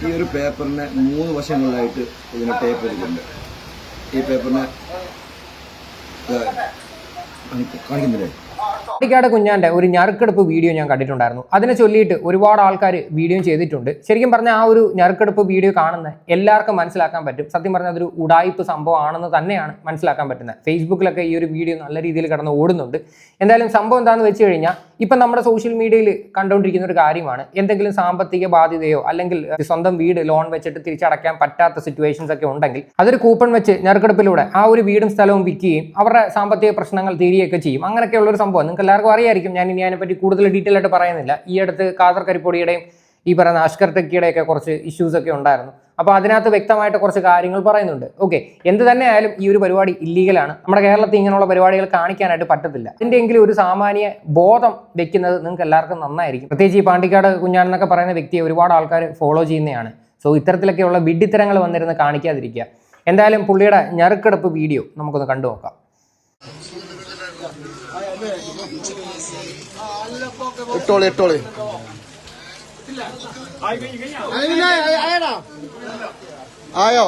ഈ ഒരു പേപ്പറിന് മൂന്ന് വശങ്ങളിലായിട്ട് ഇതിന് ടേപ്പ് എടുക്കുന്നുണ്ട്. ഈ പേപ്പറിനെ കാണിക്കുന്നില്ലേ? പാണ്ടിക്കാട് കുഞ്ഞാന്റെ ഒരു ഞറുക്കെടുപ്പ് വീഡിയോ ഞാൻ കണ്ടിട്ടുണ്ടായിരുന്നു. അതിനെ ചൊല്ലിയിട്ട് ഒരുപാട് ആൾക്കാർ വീഡിയോ ചെയ്തിട്ടുണ്ട്. ശരിക്കും പറഞ്ഞാൽ ആ ഒരു ഞറുക്കെടുപ്പ് വീഡിയോ കാണുന്ന എല്ലാവർക്കും മനസ്സിലാക്കാൻ പറ്റും. സത്യം പറഞ്ഞാൽ അതൊരു ഉടായ്പ് സംഭവമാണെന്ന് തന്നെയാണ് മനസ്സിലാക്കാൻ പറ്റുന്നത്. ഫേസ്ബുക്കിലൊക്കെ ഈ ഒരു വീഡിയോ നല്ല രീതിയിൽ കടന്ന് ഓടുന്നുണ്ട്. എന്തായാലും സംഭവം എന്താണെന്ന് വെച്ച് കഴിഞ്ഞാൽ ഇപ്പം നമ്മുടെ സോഷ്യൽ മീഡിയയിൽ കണ്ടുകൊണ്ടിരിക്കുന്ന ഒരു കാര്യമാണ്. എന്തെങ്കിലും സാമ്പത്തിക ബാധ്യതയോ അല്ലെങ്കിൽ സ്വന്തം വീട് ലോൺ വെച്ചിട്ട് തിരിച്ചടയ്ക്കാൻ പറ്റാത്ത സിറ്റുവേഷൻസ് ഒക്കെ ഉണ്ടെങ്കിൽ അതൊരു കൂപ്പൺ വെച്ച് ഞറുക്കെടുപ്പിലൂടെ ആ ഒരു വീടും സ്ഥലവും വിൽക്കുകയും അവരുടെ സാമ്പത്തിക പ്രശ്നങ്ങൾ തീരുകയൊക്കെ ചെയ്യും. അങ്ങനെയൊക്കെയുള്ള ഒരു സംഭവം. നിങ്ങൾക്ക് എല്ലാവർക്കും അറിയായിരിക്കും. ഞാൻ ഇനി അതിനെപ്പറ്റി കൂടുതൽ ഡീറ്റെയിൽ ആയിട്ട് പറയുന്നില്ല. ഈ അടുത്ത് കാദർ കരിപ്പൊടിയുടെയും ഈ പറയുന്ന അഷ്കർ ടെക്കിയുടെയൊക്കെ കുറച്ച് ഇഷ്യൂസ് ഒക്കെ ഉണ്ടായിരുന്നു. അപ്പോൾ അതിനകത്ത് വ്യക്തമായിട്ട് കുറച്ച് കാര്യങ്ങൾ പറയുന്നുണ്ട്. ഓക്കെ എന്ത് തന്നെ ആയാലും ഈ ഒരു പരിപാടി ഇല്ലീഗലാണ് നമ്മുടെ കേരളത്തിൽ ഇങ്ങനെയുള്ള പരിപാടികൾ കാണിക്കാനായിട്ട് പറ്റത്തില്ല. അതിന്റെയെങ്കിലും ഒരു സാമാന്യ ബോധം വെക്കുന്നത് നിങ്ങൾക്ക് എല്ലാവർക്കും നന്നായിരിക്കും. പ്രത്യേകിച്ച് ഈ പാണ്ടിക്കാട് കുഞ്ഞാണെന്നൊക്കെ പറയുന്ന വ്യക്തിയെ ഒരുപാട് ആൾക്കാർ ഫോളോ ചെയ്യുന്നതാണ്. സോ ഇത്തരത്തിലൊക്കെയുള്ള വിഡ്ഢിത്തരങ്ങൾ വന്നിരുന്ന് കാണിക്കാതിരിക്കുക. എന്തായാലും പുള്ളിയുടെ ഞറുക്കെടുപ്പ് വീഡിയോ നമുക്കൊന്ന് കണ്ടു നോക്കാം ഇട്ടോളി ഇട്ടോളി. ആയോ?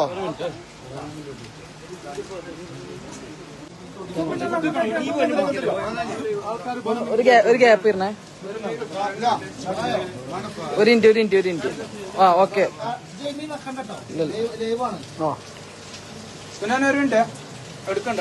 ഒരു ഒരു ഗ്യാപ്പ് ഇരുന്നേ ഒരു ഇന്റ് ഒരു ഇന്റ് ഒരു ഇന്റ് ആ ഓക്കെ. എടുക്കണ്ടോ ഒരു മിനിറ്റ്. എടുക്കണ്ട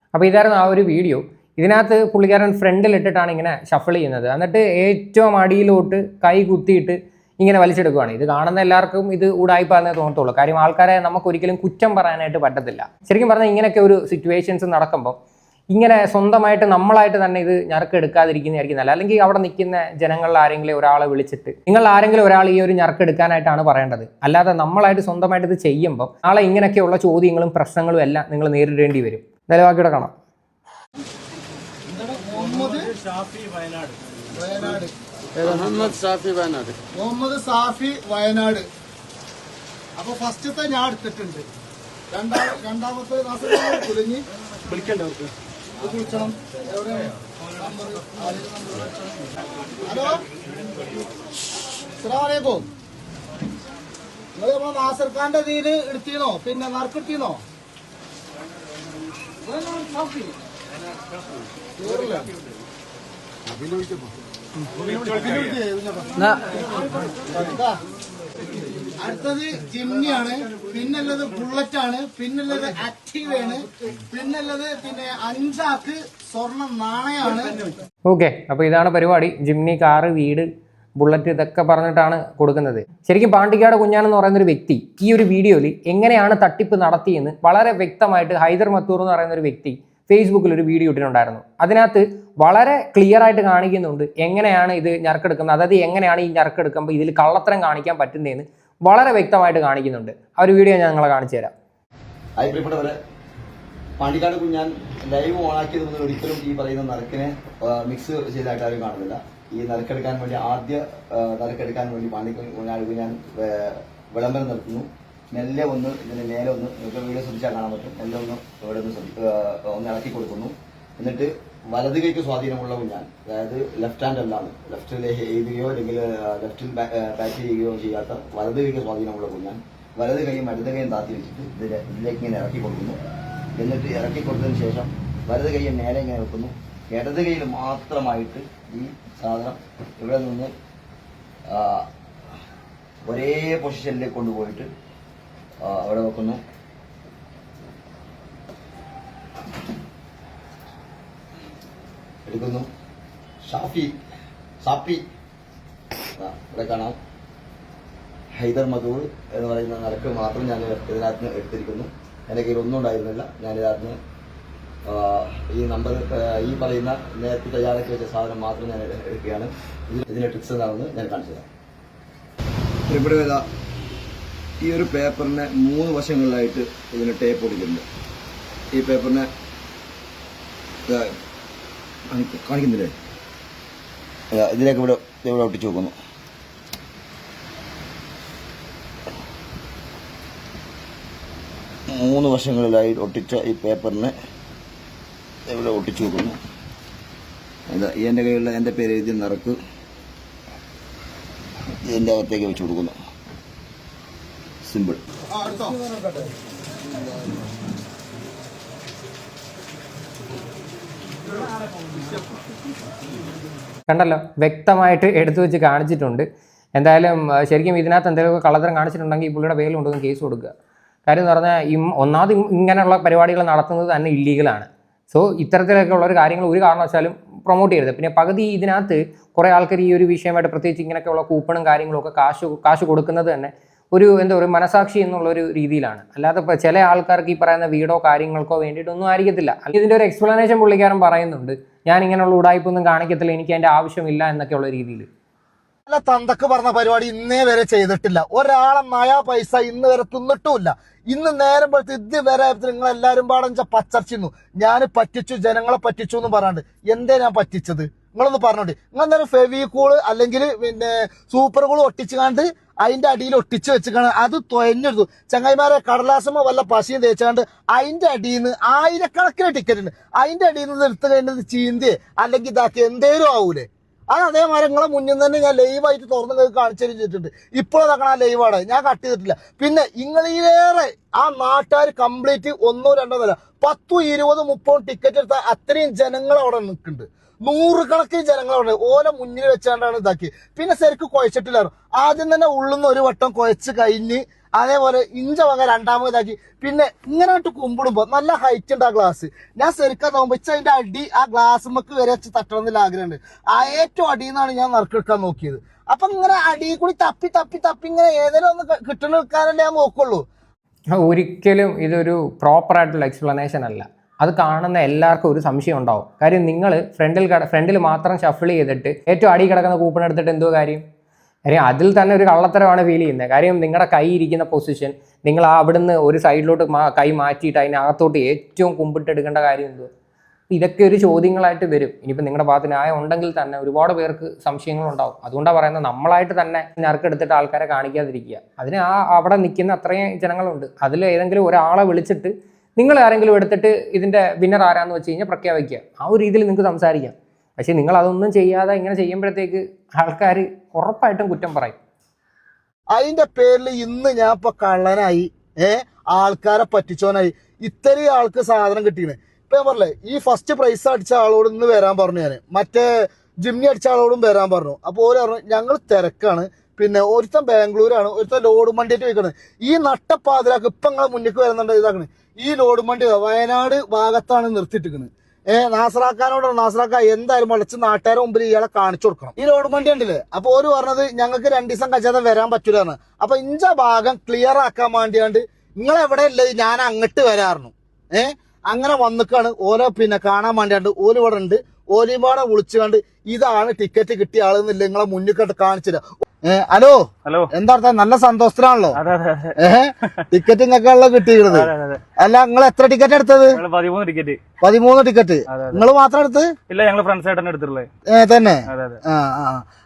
അപ്പോൾ ഇതായിരുന്നു ആ ഒരു വീഡിയോ ഇതിനകത്ത് പുള്ളിക്കാരൻ ഫ്രണ്ടിലിട്ടിട്ടാണ് ഇങ്ങനെ ഷഫിൾ ചെയ്യുന്നത്. എന്നിട്ട് ഏറ്റവും അടിയിലോട്ട് കൈ കുത്തിയിട്ട് ഇങ്ങനെ വലിച്ചെടുക്കുകയാണ് ഇത് കാണുന്ന എല്ലാവർക്കും ഇത് ഉടായ്പാന്നേ തോന്നത്തുള്ളൂ. കാര്യം ആൾക്കാരെ നമുക്ക് ഒരിക്കലും കുറ്റം പറയാനായിട്ട് പറ്റത്തില്ല. ശരിക്കും പറഞ്ഞാൽ ഇങ്ങനെയൊക്കെ ഒരു സിറ്റുവേഷൻസ് നടക്കുമ്പോൾ ഇങ്ങനെ സ്വന്തമായിട്ട് നമ്മളായിട്ട് തന്നെ ഇത് ഞറുക്ക് എടുക്കാതിരിക്കുന്നതായിരിക്കും നല്ല അല്ലെങ്കിൽ അവിടെ നിൽക്കുന്ന ജനങ്ങളിൽ ആരെങ്കിലും ഒരാളെ വിളിച്ചിട്ട് നിങ്ങൾ ആരെങ്കിലും ഒരാൾ ഈ ഒരു ഞറുക്ക് എടുക്കാനായിട്ടാണ് പറയേണ്ടത്. അല്ലാതെ നമ്മളായിട്ട് സ്വന്തമായിട്ട് ഇത് ചെയ്യുമ്പോൾ നാളെ ഇങ്ങനെയൊക്കെയുള്ള ചോദ്യങ്ങളും പ്രശ്നങ്ങളും എല്ലാം നിങ്ങൾ നേരിടേണ്ടി വരും. എന്തായാലും ബാക്കിയുടെ കാണാം മുഹമ്മദ് ഷാഫി വയനാട്. മുഹമ്മദ് സാഫി വയനാട്. അപ്പൊ ഫസ്റ്റത്തെ ഞാൻ എടുത്തിട്ടുണ്ട്. രണ്ടാ രണ്ടാമത്തെ നാസർ കുലിഞ്ഞ്. വിളിക്കണം എവിടെയാണ് ഹലോ? അസ്സലാമലൈക്കും നിങ്ങൾ നമ്മളെ നാസർ ഖാന്റെ ഇതിൽ എടുത്തീനോ പിന്നെ നറുക്കെടുത്തീനോ ഇവനാണ് സാഫി. കേറില്ല. ഇതാ. അടുത്തത് ജിമ്മിയാണ് പിന്നുള്ളത് ബുള്ളറ്റ് ആണ് പിന്നുള്ളത് ആക്റ്റീവ് ആണ് പിന്നുള്ളത് പിന്നെ അഞ്ചാക്ക് സ്വർണ നാണയാണ്. ഓക്കെ അപ്പൊ ഇതാണ് പരിപാടി. ജിംനി കാറ് വീട് ബുള്ളറ്റ് ഇതൊക്കെ പറഞ്ഞിട്ടാണ് കൊടുക്കുന്നത്. ശരിക്കും പാണ്ടിക്കാട് കുഞ്ഞാനെന്ന് പറയുന്ന ഒരു വ്യക്തി ഈ ഒരു വീഡിയോയിൽ എങ്ങനെയാണ് തട്ടിപ്പ് നടത്തിയെന്ന് വളരെ വ്യക്തമായിട്ട് ഹൈദർ മത്തൂർ എന്ന് പറയുന്ന ഒരു വ്യക്തി ഫേസ്ബുക്കിൽ ഒരു വീഡിയോ ഇട്ടിട്ടുണ്ടായിരുന്നു. അതിനകത്ത് വളരെ ക്ലിയർ ആയിട്ട് കാണിക്കുന്നുണ്ട് എങ്ങനെയാണ് ഇത് ഞറക്കെടുക്കുന്നത് അതായത് എങ്ങനെയാണ് ഈ ഞറക്കെടുക്കുമ്പോൾ ഇതിൽ കള്ളത്തരം കാണിക്കാൻ പറ്റുന്നതെന്ന് വളരെ വ്യക്തമായിട്ട് കാണിക്കുന്നുണ്ട്. ആ ഒരു വീഡിയോ ഞാൻ നിങ്ങളെ കാണിച്ചു തരാം. പാണ്ടിക്കാട് കുഞ്ഞാൻ ലൈവ് ഓണാക്കിയത് ഒരിക്കലും ഈ പറയുന്ന നറുക്കിനെ മിക്സ് ചെയ്തായിട്ട് ആരും കാണുന്നില്ല. ഈ നറുക്കെടുക്കാൻ വേണ്ടി ആദ്യ നറുക്കെടുക്കാൻ വേണ്ടി പാണ്ടിക്കാട് കുഞ്ഞാൻ ഞാൻ വിളംബരം നടത്തുന്നു മെല്ലെ ഒന്ന് ഇതിന് നേരെ ഒന്ന് നിങ്ങൾക്ക് വീഡിയോ ശ്രദ്ധിച്ചാൽ കാണാൻ പറ്റും. മെല്ലെ ഒന്ന് ഇവിടെ ഒന്ന് ഒന്ന് ഇളക്കി കൊടുക്കുന്നു. എന്നിട്ട് വലത് കൈക്ക് സ്വാധീനമുള്ള കുഞ്ഞാൻ അതായത് ലെഫ്റ്റ് ഹാൻഡ് എന്താണ് ലെഫ്റ്റിൽ എഴുതുകയോ അല്ലെങ്കിൽ ലെഫ്റ്റിൽ ബാറ്റ് ചെയ്യുകയോ ചെയ്യാത്ത വലത് കൈക്ക് സ്വാധീനമുള്ള ഞാൻ വലത് കൈയും ഇടത് കൈയും താത്തി വെച്ചിട്ട് ഇതിലേക്ക് ഇങ്ങനെ ഇറക്കി കൊടുക്കുന്നു. എന്നിട്ട് ഇറക്കി കൊടുത്തതിന് ശേഷം വലത് കൈയും നേരെ ഇങ്ങനെ വെക്കുന്നു. ഇടത് മാത്രമായിട്ട് ഈ സാധനം ഇവിടെ നിന്ന് ഒരേ പൊസിഷനിലേക്ക് കൊണ്ടുപോയിട്ട് അവിടെ വെക്കുന്നു. എടുക്കുന്നു. ഷാഫി സാപ്പി ആ, ഇവിടെ കാണാം. ഹൈദർ മധൂർ എന്ന് പറയുന്ന നിരക്ക് മാത്രം ഞാൻ ഇതിനകത്ത് എടുത്തിരിക്കുന്നു. എന്റെ കയ്യിൽ ഒന്നും ഉണ്ടായിരുന്നില്ല. ഞാൻ ഇതിനകത്ത് ഈ നമ്പർ ഈ പറയുന്ന നേരത്തെ തയ്യാറാക്കി വെച്ച സാധനം മാത്രം ഞാൻ എടു- എടുക്കുകയാണ്. ഇതിന്റെ ഇതിന്റെ ട്രിക്സ് എന്താണെന്ന് ഞാൻ കാണിച്ചു തരാം. ഇവിടെ ഈ ഒരു പേപ്പറിനെ മൂന്ന് വശങ്ങളിലായിട്ട് ഇതിന് ടേപ്പ് ഒടിക്കുന്നുണ്ട് ഈ പേപ്പറിനെ കാണിക്കുന്നില്ലേ? ഇതാ ഇതിലേക്ക് ഇവിടെ ഇവിടെ ഒട്ടിച്ചു വെക്കുന്നു. മൂന്ന് വശങ്ങളിലായി ഒട്ടിച്ച ഈ പേപ്പറിനെ ഇവിടെ ഒട്ടിച്ചു കൊടുക്കുന്നു ഈ എന്റെ കയ്യിലുള്ള എന്റെ പേര് എഴുതി നിറക്ക്. ഇതിന്റെ അകത്തേക്ക് വെച്ച് കൊടുക്കുന്നു. സിമ്പിൾ കണ്ടല്ലോ വ്യക്തമായിട്ട് എടുത്തു വെച്ച് കാണിച്ചിട്ടുണ്ട്. എന്തായാലും ശരിക്കും ഇതിനകത്ത് എന്തെങ്കിലും കള്ളത്തരം കാണിച്ചിട്ടുണ്ടെങ്കിൽ ഈ പുള്ളിയുടെ പേരിൽ കൊണ്ടുവന്ന് കേസ് കൊടുക്കുക. കാര്യം എന്ന് പറഞ്ഞാൽ ഇം ഒന്നാമത് ഇങ്ങനെയുള്ള പരിപാടികൾ നടത്തുന്നത് തന്നെ ഇല്ലീഗലാണ് സോ ഇത്തരത്തിലൊക്കെ ഉള്ള ഒരു കാര്യങ്ങൾ ഒരു കാരണവശാലും പ്രൊമോട്ട് ചെയ്യരുത്. പിന്നെ പകുതി ഇതിനകത്ത് കുറേ ആൾക്കാർ ഈ ഒരു വിഷയമായിട്ട് പ്രത്യേകിച്ച് ഇങ്ങനെയൊക്കെയുള്ള കൂപ്പണും കാര്യങ്ങളൊക്കെ കാശ് കാശ് കൊടുക്കുന്നത് തന്നെ ഒരു എന്താ പറയുക മനസാക്ഷി എന്നുള്ള ഒരു രീതിയിലാണ്. അല്ലാതെ ഇപ്പോൾ ചില ആൾക്കാർക്ക് ഈ പറയുന്ന വീടോ കാര്യങ്ങൾക്കോ വേണ്ടിയിട്ടൊന്നും ആയിരിക്കത്തില്ല. ഇതിന്റെ ഒരു എക്സ്പ്ലനേഷൻ പുള്ളിക്കാരൻ പറയുന്നുണ്ട്. ഞാൻ ഇങ്ങനെയുള്ള ഉടായ്പൊന്നും കാണിക്കത്തില്ല. എനിക്ക് അതിന്റെ ആവശ്യമില്ല എന്നൊക്കെയുള്ള രീതിയിൽ അല്ല തന്തക്ക് പറഞ്ഞ പരിപാടി ഇന്നേ വരെ ചെയ്തിട്ടില്ല. ഒരാളെ നയാ പൈസ ഇന്ന് വരെ തിന്നിട്ടുമില്ല. ഇന്ന് നേരം പോലത്തെ ഇത് വരെ നിങ്ങൾ എല്ലാരും പാടഞ്ച പച്ചർച്ചിന്നു. ഞാൻ പറ്റിച്ചു ജനങ്ങളെ പറ്റിച്ചു എന്ന് പറയാണ്ട്. എന്തേ ഞാൻ പറ്റിച്ചത്? നിങ്ങളൊന്ന് പറഞ്ഞോണ്ട് നിങ്ങൾ എന്തായാലും ഫെവിക്കൂൾ അല്ലെങ്കിൽ പിന്നെ സൂപ്പർ കൂൾ ഒട്ടിച്ചു കണ്ട് അതിന്റെ അടിയിൽ ഒട്ടിച്ച് വെച്ചിക്കാണ് അത് തൊയഞ്ഞെടുത്തു. ചങ്ങായിമാരെ കടലാസമോ വല്ല പശയും തേച്ചാണ്ട് അതിന്റെ അടിയിൽ നിന്ന് ആയിരക്കണക്കിന് ടിക്കറ്റ് ഉണ്ട് അതിന്റെ അടിയിൽ നിന്ന് എടുത്തു കഴിഞ്ഞത് ചീന്തിയെ. അല്ലെങ്കിൽ ഇതാക്കി എന്തേലും ആവൂലേ? അത് അതേമാതിരി നിങ്ങളെ മുന്നിൽ തന്നെ ഞാൻ ലൈവായിട്ട് തുറന്ന് നിങ്ങൾക്ക് കാണിച്ചു ഇപ്പോൾ ആ ലൈവാണ് ഞാൻ കട്ട് ചെയ്തിട്ടില്ല. പിന്നെ ഇങ്ങളിലേറെ ആ നാട്ടുകാർ കംപ്ലീറ്റ് ഒന്നോ രണ്ടോ നില പത്തും ഇരുപതും മുപ്പതും ടിക്കറ്റ് എടുത്ത അത്രയും ജനങ്ങൾ അവിടെ നിൽക്കുന്നുണ്ട്. നൂറുകണക്കിന് ജനങ്ങൾ അവിടെ ഓല മുന്നിൽ വെച്ചാണ്ടാണ് ഇതാക്കി പിന്നെ ശരിക്കും കുഴച്ചിട്ടില്ലായിരുന്നു. ആദ്യം തന്നെ ഉള്ളുന്ന ഒരു വട്ടം കുഴച്ച് കഴിഞ്ഞ് അതേപോലെ ഇഞ്ച വക രണ്ടാമതാക്കി പിന്നെ ഇങ്ങനെ ഇട്ട് കുമ്പിടുമ്പോ നല്ല ഹൈറ്റ് ഉണ്ട് ആ ഗ്ലാസ് ഞാൻ ശരിക്കാൻ നോക്കുമ്പോ ഇച്ച അതിന്റെ അടി ആ ഗ്ലാസ് മക്ക് വരെ വെച്ച് തട്ടണം എന്നുള്ള ആഗ്രഹമുണ്ട്. ആ ഏറ്റവും അടിയിൽ ഞാൻ നറുക്കെടുക്കാൻ നോക്കിയത്. അപ്പൊ ഇങ്ങനെ അടിയിൽ കൂടി തപ്പി തപ്പി തപ്പി ഇങ്ങനെ ഏതെങ്കിലും ഒന്ന് കിട്ടണ എടുക്കാനല്ലേ ഞാൻ നോക്കുള്ളൂ. ഒരിക്കലും ഇതൊരു പ്രോപ്പർ ആയിട്ടുള്ള എക്സ്പ്ലനേഷൻ അല്ല. അത് കാണുന്ന എല്ലാവർക്കും ഒരു സംശയം ഉണ്ടാവും. കാര്യം നിങ്ങൾ ഫ്രണ്ടിൽ ഫ്രണ്ടിൽ മാത്രം ഷഫിൾ ചെയ്തിട്ട് ഏറ്റവും അടി കിടക്കുന്ന കൂപ്പൺ എടുത്തിട്ട് എന്തോ കാര്യം? കാര്യം അതിൽ തന്നെ ഒരു കള്ളത്തരമാണ് ഫീൽ ചെയ്യുന്നത്. കാര്യം നിങ്ങളുടെ കൈ ഇരിക്കുന്ന പൊസിഷൻ നിങ്ങൾ ആ അവിടുന്ന് ഒരു സൈഡിലോട്ട് കൈ മാറ്റിയിട്ട് അതിനകത്തോട്ട് ഏറ്റവും കുമ്പിട്ടെടുക്കേണ്ട കാര്യം എന്തോ ഇതൊക്കെ ഒരു ചോദ്യങ്ങളായിട്ട് വരും. ഇനിയിപ്പോൾ നിങ്ങളുടെ ഭാഗത്ത് ന്യായം ഉണ്ടെങ്കിൽ തന്നെ ഒരുപാട് പേർക്ക് സംശയങ്ങളുണ്ടാവും അതുകൊണ്ടാണ് പറയുന്നത് നമ്മളായിട്ട് തന്നെ ഞറുക്കെടുത്തിട്ട് ആൾക്കാരെ കാണിക്കാതിരിക്കുക. അതിന് ആ അവിടെ നിൽക്കുന്ന അത്രയും ജനങ്ങളുണ്ട്. അതിൽ ഏതെങ്കിലും ഒരാളെ വിളിച്ചിട്ട് നിങ്ങൾ ആരെങ്കിലും എടുത്തിട്ട് ഇതിന്റെ വിന്നർ ആരാന്ന് വെച്ച് കഴിഞ്ഞാൽ പ്രഖ്യാപിക്കുക. ആ ഒരു രീതിയിൽ നിങ്ങൾക്ക് സംസാരിക്കാം. പക്ഷേ നിങ്ങൾ അതൊന്നും ചെയ്യാതെ ഇങ്ങനെ ചെയ്യുമ്പോഴത്തേക്ക് ആൾക്കാർ ഉറപ്പായിട്ടും കുറ്റം പറയും. അതിന്റെ പേരിൽ ഇന്ന് ഞാൻ ഇപ്പൊ കള്ളനായി ഏ ആൾക്കാരെ പറ്റിച്ചോനായി ഇത്രയും ആൾക്ക് സാധനം കിട്ടിയത് ഇപ്പൊ ഞാൻ പറഞ്ഞേ ഈ ഫസ്റ്റ് പ്രൈസ് അടിച്ച ആളോട് ഇന്ന് വരാൻ പറഞ്ഞു ഞാൻ മറ്റേ ജിമ്മി അടിച്ച ആളോടും വരാൻ പറഞ്ഞു. അപ്പൊ ഓര് പറഞ്ഞു ഞങ്ങൾ തിരക്കാണ്. പിന്നെ ഒരുത്തൻ ബാംഗ്ലൂരാണ് ഒരുത്തൻ ലോഡ് വണ്ടിയായിട്ട് വെക്കണത് ഈ നട്ടപ്പാതിരാക്ക് ഇപ്പൊ നിങ്ങളെ മുന്നിൽ വരുന്നുണ്ട് ഇതാക്കണേ. ഈ ലോഡ് മണ്ടി വയനാട് ഭാഗത്താണ് നിർത്തിയിട്ടിരിക്കുന്നത് ഏഹ് നാസറാക്കാനോട് നാസറാക്ക എന്തായാലും വിളിച്ച് നാട്ടുകാരെ മുമ്പിൽ ഇയാളെ കാണിച്ചു കൊടുക്കണം. ഈ ലോഡ് വണ്ടി ഉണ്ടല്ലേ അപ്പൊ ഓര് പറഞ്ഞത് ഞങ്ങൾക്ക് രണ്ടു ദിവസം കഴിച്ചാതെ വരാൻ പറ്റൂലാണ് അപ്പൊ ഇഞ്ച ഭാഗം ക്ലിയർ ആക്കാൻ വേണ്ടിയാണ്ട് നിങ്ങൾ എവിടെ ഉള്ളത് ഞാൻ അങ്ങോട്ട് വരാറുന്നു ഏഹ് അങ്ങനെ വന്നിക്കാണ്. ഓരോ പിന്നെ കാണാൻ വേണ്ടിയാണ്ട് ഓൽ ഇവിടെ ഉണ്ട് ഓലിമാടെ വിളിച്ചുകൊണ്ട് ഇതാണ് ടിക്കറ്റ് കിട്ടിയ ആളെന്നില്ല നിങ്ങളെ മുന്നിൽ കണ്ട് കാണിച്ചില്ല. ഹലോ? ഹലോ. എന്താ അർത്ഥം? നല്ല സന്തോഷത്തിലാണല്ലോ. ഏഹ് ടിക്കറ്റ് നിങ്ങൾക്കുള്ള കിട്ടിയിരുന്നത്. അതെ അതെ അല്ല നിങ്ങൾ എത്ര ടിക്കറ്റ് എടുത്തത്? പതിമൂന്ന് ടിക്കറ്റ്. പതിമൂന്ന് ടിക്കറ്റ്. നിങ്ങൾ മാത്രം എടുത്ത്? ഇല്ല ഞങ്ങൾ ഫ്രണ്ട്സ് എടുത്തിട്ടുള്ളത്. തന്നെ.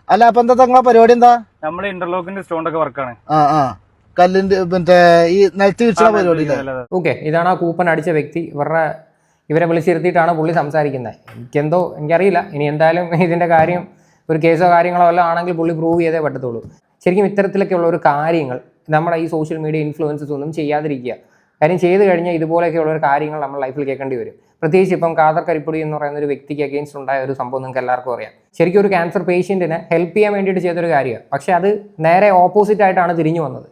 അല്ല അപ്പൊ എന്താ നിങ്ങളെ പരിപാടി എന്താ? നമ്മൾ ഇന്റർലോക്കിന്റെ സ്റ്റോണ്ടൊക്കെ വർക്കാണ്. ആ ആ. കല്ലിന്റെ മറ്റേ ഈ നെൽത്തി വീഴ്ച പരിപാടി? ഓക്കെ ഇതാണ് ആ കൂപ്പൺ അടിച്ച വ്യക്തി. ഇവരുടെ ഇവരെ വിളിച്ചിരുത്തിയിട്ടാണ് പുള്ളി സംസാരിക്കുന്നത്. എനിക്കെന്തോ എനിക്കറിയില്ല. ഇനി എന്തായാലും ഇതിന്റെ കാര്യം ഒരു കേസോ കാര്യങ്ങളോ എല്ലാം ആണെങ്കിൽ പുള്ളി പ്രൂവ് ചെയ്തേ പറ്റത്തുള്ളൂ. ശരിക്കും ഇത്തരത്തിലൊക്കെയുള്ള ഒരു കാര്യങ്ങൾ നമ്മുടെ ഈ സോഷ്യൽ മീഡിയ ഇൻഫ്ലുവൻസസ് ഒന്നും ചെയ്യാതിരിക്കുക. കാര്യം ചെയ്തു കഴിഞ്ഞാൽ ഇതുപോലെയൊക്കെയുള്ള ഒരു കാര്യങ്ങൾ നമ്മൾ ലൈഫിൽ കേൾക്കേണ്ടി വരും. പ്രത്യേകിച്ച് ഇപ്പം കാദർ കരിപ്പൊടി എന്ന് പറയുന്ന ഒരു വ്യക്തിക്ക് അഗെയിൻസ്റ്റ് ഉണ്ടായ ഒരു സംഭവം നിങ്ങൾക്ക് എല്ലാവർക്കും അറിയാം. ശരിക്കും ഒരു ക്യാൻസർ പേഷ്യന്റിനെ ഹെൽപ്പ് ചെയ്യാൻ വേണ്ടിയിട്ട് ചെയ്തൊരു കാര്യമാണ്. പക്ഷേ അത് നേരെ ഓപ്പോസിറ്റ് ആയിട്ടാണ് തിരിഞ്ഞു വന്നത്.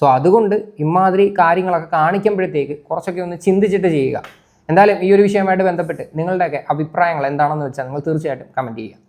സോ അതുകൊണ്ട് ഇമാതിരി കാര്യങ്ങളൊക്കെ കാണിക്കുമ്പോഴത്തേക്ക് കുറച്ചൊക്കെ ഒന്ന് ചിന്തിച്ചിട്ട് ചെയ്യുക. എന്തായാലും ഈ ഒരു വിഷയമായിട്ട് ബന്ധപ്പെട്ട് നിങ്ങളുടെയൊക്കെ അഭിപ്രായങ്ങൾ എന്താണെന്ന് വെച്ചാൽ നിങ്ങൾ തീർച്ചയായിട്ടും കമന്റ് ചെയ്യുക.